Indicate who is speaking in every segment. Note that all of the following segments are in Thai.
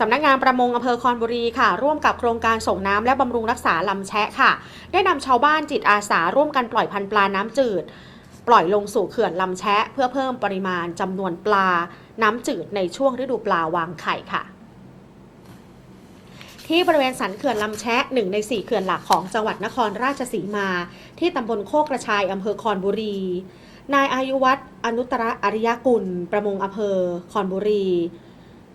Speaker 1: สำนักงานประมงอำเภอคอนบุรีค่ะ ร่วมกับโครงการส่งน้ำและบำรุงรักษาลำแชะค่ะ ได้นำชาวบ้านจิตอาสาร่วมกันปล่อยพันธุ์ปลาน้ำจืด ปล่อยลงสู่เขื่อนลำแชะ เพื่อเพิ่มปริมาณจำนวนปลา น้ำจืดในช่วงฤดูปลาวางไข่ค่ะที่บริเวณสันเขื่อนลำแชะหนึ่งในสี่เขื่อนหลักของจังหวัดนครราชสีมา ที่ตำบลโคกกระชายอำเภอคอนบุรี นายอายุวัฒน์อนุตตรอริยกุล ประมงอำเภอคอนบุรี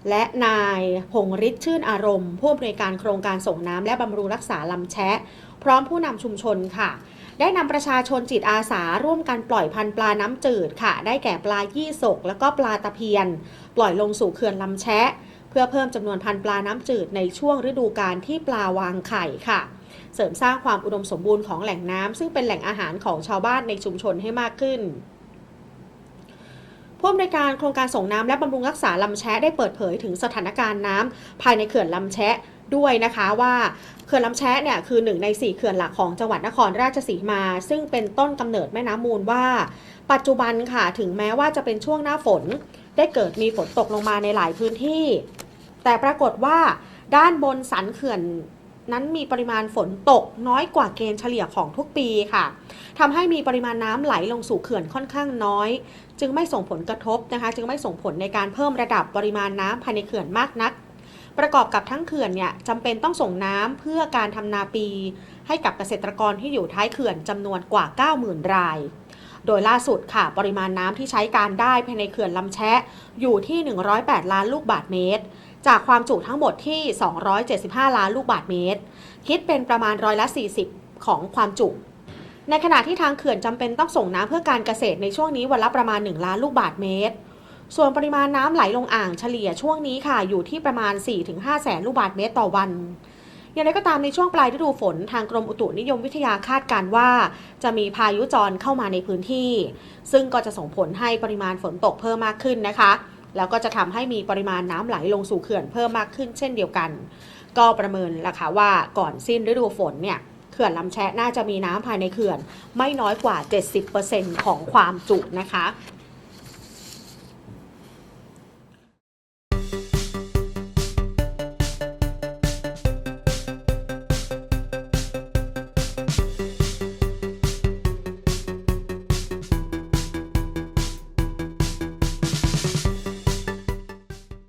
Speaker 1: และนายพงฤทธิ์ชื่นอารมณ์ ผู้อำนวยการโครงการส่งน้ำและบำรุงรักษาลำแชะ พร้อมผู้นำชุมชนค่ะ ได้นำประชาชนจิตอาสาร่วมกันปล่อยพันธุ์ปลาน้ำจืดค่ะ ได้แก่ปลายี่สก แล้วก็ปลาตะเพียน ปล่อยลงสู่เขื่อนลำแชะ เพื่อเพิ่มจำนวนพันธุ์ปลาน้ำจืดในช่วงฤดูกาลที่ปลาวางไข่ค่ะ เสริมสร้างความอุดมสมบูรณ์ของแหล่งน้ำซึ่งเป็นแหล่งอาหารของชาวบ้านในชุมชนให้มากขึ้น ผู้อำนวยการโครงการส่งน้ำและบำรุงรักษาลำแชะได้เปิดเผยถึงสถานการณ์น้ำภายในเขื่อนลำแชะด้วยนะคะว่าเขื่อนลำแชะเนี่ยคือหนึ่งในสี่เขื่อนหลักของจังหวัดนครราชสีมา ซึ่งเป็นต้นกำเนิดแม่น้ำมูลว่า ปัจจุบันค่ะถึงแม้ว่าจะเป็นช่วงหน้าฝน ได้เกิดมีฝนตกลงมาในหลายพื้นที่ แต่ปรากฏว่าด้านบนสันเขื่อนนั้นมีปริมาณฝนตกน้อยกว่าเกณฑ์เฉลี่ยของทุกปีค่ะ ทำให้มีปริมาณน้ำไหลลงสู่เขื่อนค่อนข้างน้อย จึงไม่ส่งผลกระทบนะคะ จึงไม่ส่งผลในการเพิ่มระดับปริมาณน้ำภายในเขื่อนมากนัก ประกอบกับทั้งเขื่อนเนี่ยจำเป็นต้องส่งน้ำเพื่อการทำนาปี ให้กับเกษตรกรที่อยู่ท้ายเขื่อนจำนวนกว่า 90,000 ราย โดยล่าสุดค่ะ ปริมาณน้ำที่ใช้การได้ภายในเขื่อนลำแชะอยู่ที่ 108 ล้านลูกบาทเมตรจากความจุทั้งหมดที่ 275 ล้านลูกบาทเมตร คิดเป็นประมาณร้อยละ 40 ของความจุ ในขณะที่ทางเขื่อนจำเป็นต้องส่งน้ำเพื่อการเกษตรในช่วงนี้วันละประมาณ 1 ล้านลูกบาทเมตร ส่วนปริมาณน้ำไหลลงอ่างเฉลี่ยช่วงนี้ค่ะ อยู่ที่ประมาณ 4-5 แสนลูกบาทเมตรต่อวันอย่างไรก็ตามในช่วงปลายฤดูฝนทางกรมอุตุนิยมวิทยาคาดการณ์ว่า จะมีพายุจรเข้ามาในพื้นที่ ซึ่งก็จะส่งผลให้ปริมาณฝนตกเพิ่มมากขึ้นนะคะ แล้วก็จะทำให้มีปริมาณน้ำไหลลงสู่เขื่อนเพิ่มมากขึ้นเช่นเดียวกัน ก็ประเมินราคาว่าก่อนสิ้นฤดูฝนเนี่ย ขื่อนลำแชะน่าจะมีน้ำภายในเขื่อน ไม่น้อยกว่า 70%ของความจุนะคะ